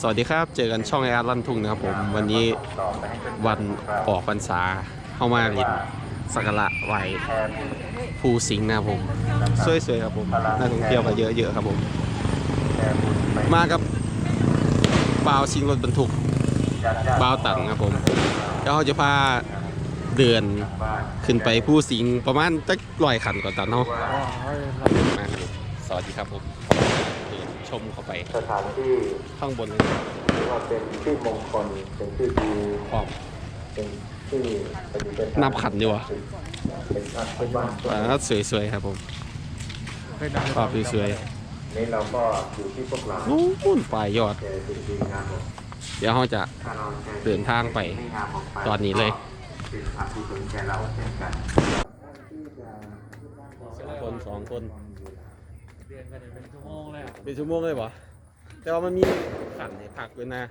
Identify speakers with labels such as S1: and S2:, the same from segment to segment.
S1: สวัสดีครับเจอกันช่องไออาร์ลันทุ่งนะครับผมวันนี้วันออกพรรษาเข้ามาลินสักการะไหวภูสิงห์นะครับผมสวยๆครับผมนักท่องเที่ยวก็เยอะๆครับผม มากับบ่าวสิงรถบรรทุกบ่าวตังครับผมแล้วเขาจะพาเดินขึ้นไปภูสิงห์ประมาณจักร้อยขันก่อนตันเนาะสวัสดีครับผม มเข้าไป
S2: สถานที่
S1: ข้างบนเลย
S2: ถือว่าเป็นชื่อมงคลเป็นชื่อดี
S1: ขอบ
S2: เป็นชื่อปฏิบัติ
S1: นับขันดีวะ
S2: เป็นพระพุทธบ้าน
S1: ฟ้าสวยๆครับผมภาพสวย
S2: นี่เราก็อยู่ที่พวกเรา
S1: ๆนู่นปลายยอด
S2: เจอสิ่งดีงาม
S1: เดี๋ยวเราจะ
S2: ถ้าเราจอ
S1: เดินทางไป
S2: สิ่งงามออกไป
S1: ตอนนี้เลย
S2: เป็นพระที่สนแก่เราเช่นกัน
S1: คนสองคน
S3: เรียนกันเป็นชั่วโมงเลย
S1: เป็นชั่วโมงเลยปะแต่ว่ามันมีขันให้พักด้วยนะ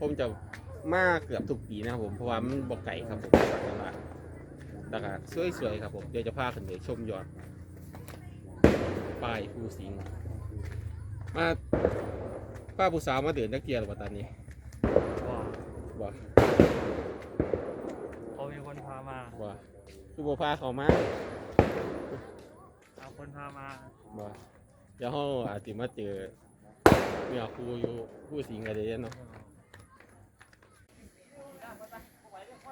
S1: ผมจะมาเกือบทุกปีนะครับผม เพราะว่ามันบอกไก่ครับผมสักการะแล้วก็สวยๆครับผม เดี๋ยวจะพาขึ้นไปชมยอดป้ายภูสิงห์มาป้าผู้สาวมาเดินตะเกียร์หรือเปล่าตอนนี้
S3: ว่า
S1: บอก
S3: เขามีคนพามา
S1: ว่าคือบัวพาเขามา
S3: เอา คนพามา
S1: บ่เดี๋ยวเขาอาจจะมาเจอเมียครูอยู่ผู้สิงห์อะไรเนาะ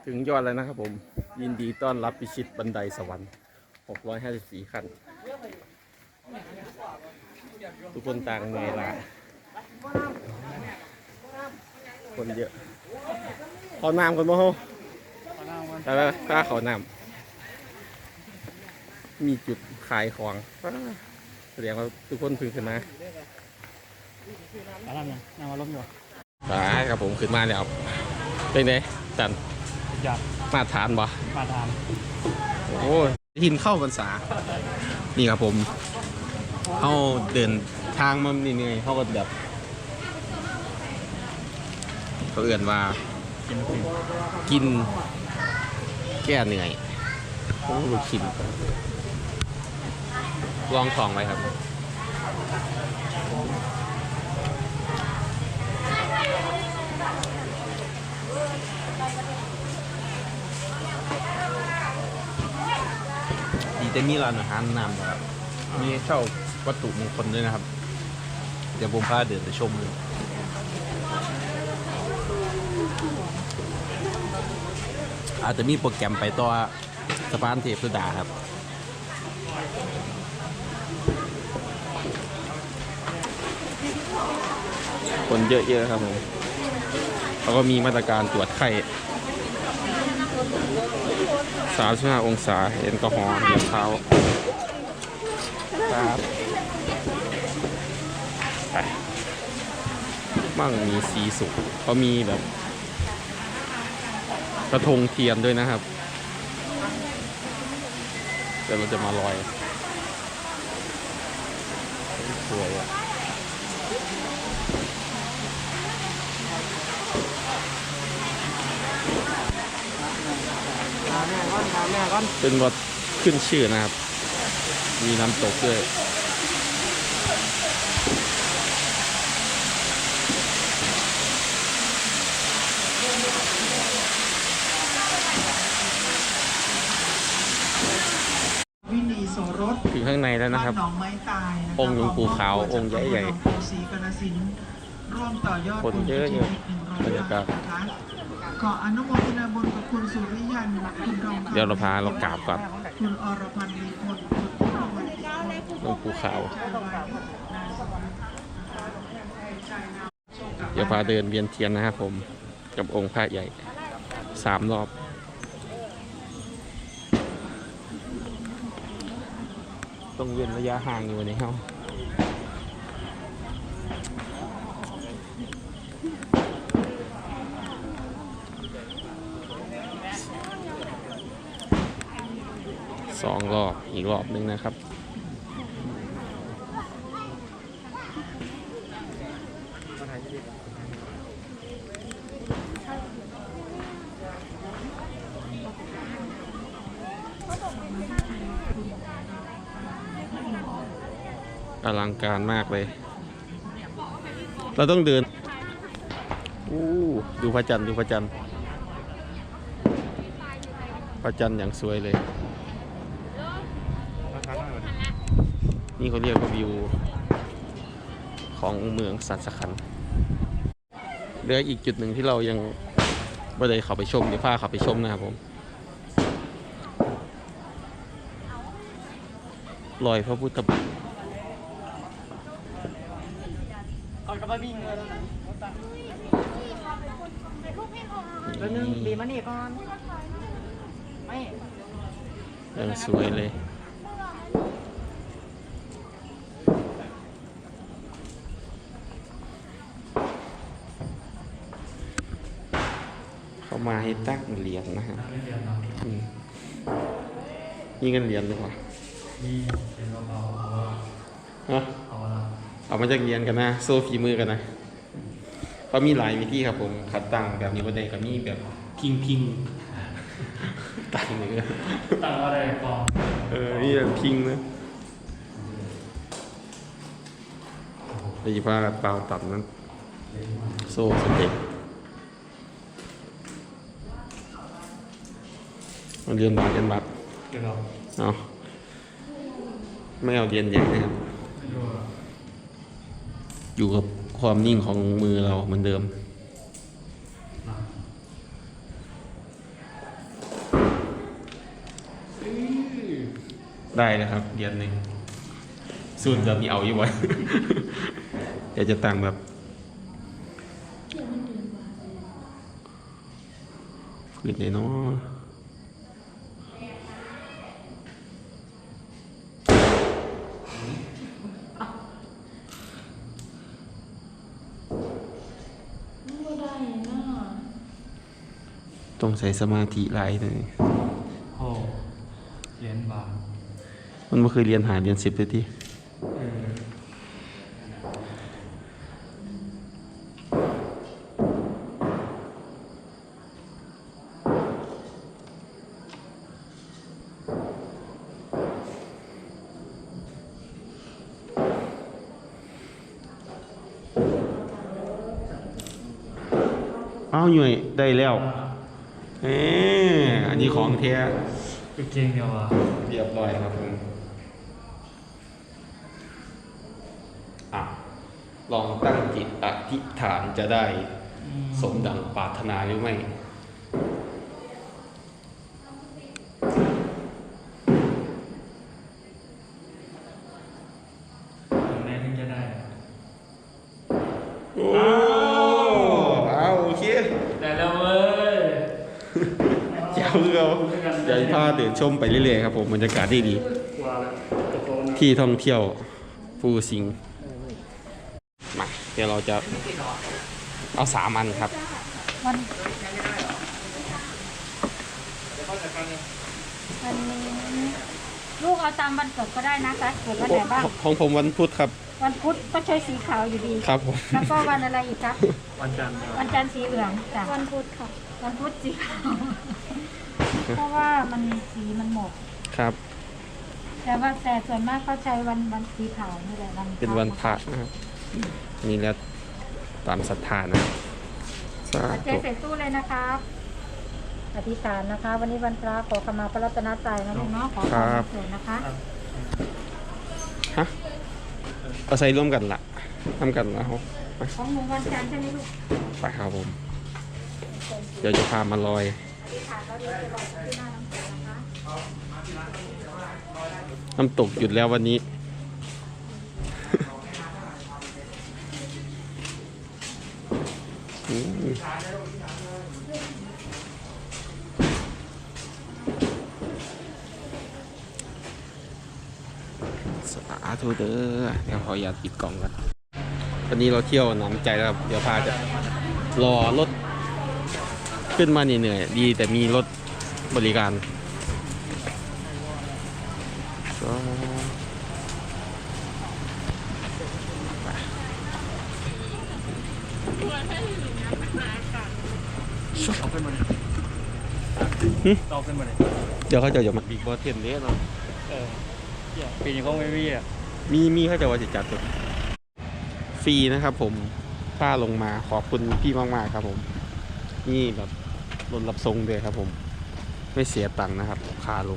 S1: ถึงยอดแล้วนะครับผม ยินดีต้อนรับพิชิตบันไดสวรรค์ 654ขั้นทุกคนต่างเหนื่อยล้าคนเยอะขอน้ำกันบ่เฮา
S3: พานั่งมัน
S1: ไปไปข้าเขาน้ำ มีจุดขายของแสดงว่าทุกคนพึ่งขึ้นมา
S3: พานั่งยังนั่งมาล้มอยู่
S1: ไปครับผมขึ้นมาแล้วเป็นไงจัน
S3: อยาก
S1: มาทานบ่
S3: มาทาน
S1: โอ้ยหินเข้าพรรษา นี่ครับผมเขาเดินทางมาเหนื่อยๆเขาก็แบบเขาเอื่นว่า
S3: กินกิน
S1: กินแก้เหนื่อยโอ้ลูกชิ้น ลองทองไว้ครับ ดีแต่มีร้านอาหารนำนะครับ มีเช่าวัตถุมงคลด้วยนะครับ เดี๋ยวผมพาเดินไปชมเลยอาจจะมีโปรแกรมไปต่อสะพานเทพสุดาครับ คนเยอะๆครับผมเขาก็มีมาตรการตรวจไข้35องศาแอลกอฮอล์เหยียบเท้าครับไปมั่งมีสีสุกเขามีแบบ กระทงเทียนด้วยนะครับเดี๋ยวเราจะมาลอย สวยอะ
S3: แม่ก้อนมาแม่ก้อน
S1: เป็นวัดขึ้นชื่อนะครับ มีน้ำตกด้วย
S4: วินีโสรส
S1: ถึงข้างในแล้วนะครับ
S4: บ้าหนองไม้ตายนะคะ
S1: องค์หลวงปู่ขาวองค์ใหญ่ๆ
S4: หลวงปู่ศรีกนสินธุ์ร่วมต่อยอด
S1: คนเยอะๆ
S4: บุญกฐินหนึ่งร้อย
S1: บรรยากาศ
S4: บทนะคะขออนุโมทนาบุญกับคุณสุริยันคุณรองคำ
S1: เดี๋ยวเราพาเรากราบก่อน
S4: คุณอรพันธ์ลีพลคุณพิรวัลลีพล
S1: หลวงปู่ขาว เดี๋ยวพาเดินเวียนเทียนนะครับผม กับองค์พระใหญ่สามรอบ ต้องเว้นระยะห่างอยู่ในห้อง สองรอบอีกรอบหนึงนะครับอลังการมากเลย เราต้องเดินอู้ดูพระจันทร์ดูพระจันทร์พระจันทร์อย่างสวยเลย นี่เขาเรียกว่าวิวของเมืองสันสคันเหลืออีกจุดหนึ่งที่เรายังไม่ได้เข้าไปชมเดี๋ยวพาเข้าไปชมนะครับผมรอยพระพุทธบาท
S3: ก่อนกลับมาวิ่งเลยแล้วนะแล้วนึงบีบมานี่ก่อน ไม่
S1: ยังสวยเลย มาให้ตั้งเหรียญนะฮะอืมนี่เงินเหรียญหรือเปล่า
S3: มีเป็นเบาๆเอา
S1: ฮะ
S3: เอาละ
S1: เอามาจากเรียนกันนะโซ่ฝีมือกันนะเขามีหลายวิธีครับผมคัดตั้งแบบนี้ก็ได้ก็มีแบบพิงพิงตั้งนี่ก็
S3: ตั้งว่าอะไรก่อน
S1: เออนี่แบบพิงนะไอ้ผ้าเปล่าตัดนั้นโซ่สเต็ป มันเรียนบาทเรียนบาท
S3: เดี๋ยวเรา
S1: เอาไม่เอาเรียนใหญ่นะครับ
S3: ดู
S1: อยู่กับความนิ่งของมือเราเหมือนเดิม ได้นะครับเดือนหนึ่งส่วนจะมีเอาอยู่ไว้เดี๋ยวจะตั้งแบบพื้นเลยเนาะ ต้องใส่สมาธิหลายเลย
S3: โอ้เหรียญบาท
S1: มันไม่เคยเรียนหาเรียนสิบเลยที่
S3: เออ
S1: อ้าวหน่วยได้แล้ว เอ๊อันนี้ของเทีย
S3: คือเก่งเดียวอะ
S1: เรียบร้อยครับผมอะลองตั้งจิตอธิษฐานจะได้สมดังปรารถนาหรือไม่
S3: ถึงแม้ถึงจะได้
S1: โอ้เอาโอเค
S3: ได้แล้วเว้ย
S1: เจ้าเรา เดี๋ยวพาเดินชมไปเรื่อยๆครับผมบรรยากาศที่ดี
S3: กว่าแล้วตะโกน
S1: ที่ท่องเที่ยวฟูซิงมาเดี๋ยวเราจะเอาสามอันครับ
S5: วันวันนี้ลูกเอาตามวันเกิดก็ได้นะคะเกิดวันไหนบ้าง
S1: ของผมวันพุธครับ
S5: วันพุธก็ใช้สีขาวอยู่ดี
S1: ครับผม
S5: แล้วก็วันอะไรอีกครับ
S3: วันจันทร์
S5: วันจันทร์สีเหลืองจ้ะวันพุธค่ะ วันพุธสีขาวเพราะว่ามันสีมันหมด
S1: ครับ
S5: แต่ว่าแต่ส่วนมากเขาใช้วันวันสีขาวนี่แหละวัน
S1: เป็นวันพระนะครับนี่แล้วตามศรัทธานะครับสา
S5: ปัจจั
S1: ธุ
S5: ยใส่ตู้เลยนะครับอธิษฐานนะคะ วันนี้วันพระขอขมาพระรัตนตรัยนะลูกเนาะขอขมาเกิดนะคะ
S1: ฮะ เอาใส่ร่วมกันละทำกันแล้ว
S5: ของหนูวันจันทร์ใช่ไหมลูก
S1: ไปครับผม เดี๋ยวจะพามาลอย
S5: อธิษฐานแล้วเดี๋ยวจะลอยที่หน้าน้ำตกนะคะ
S1: น้ำตกหยุดแล้ววันนี้ อืมสา ธุเด้อเดี๋ยวขออยาตปิดกล่องกันวันนี้เราเที่ยวหน้ำใจแล้วครับเดี๋ยวพาจะรอรถขึ้นมาเหนื่อยๆดีแต่มีรถบริการก็ไป
S3: เอาขึ้นมาดิ
S1: หึ
S3: เอาขึ้นมาดิ
S1: เดี๋ยวเขาจะอย่ามาบิ๊กบอสเทนเด้เนาะ
S3: เออเหี้ยปีนี้ก็ไม่มีอะ
S1: มีมีเขาจะว่าจะจัดตัวฟรีนะครับผมถ้าลงมาขอบคุณพี่มากๆครับผม นี่แบบรถรับทรงเลยครับผม ไม่เสียตังค์นะครับคาลง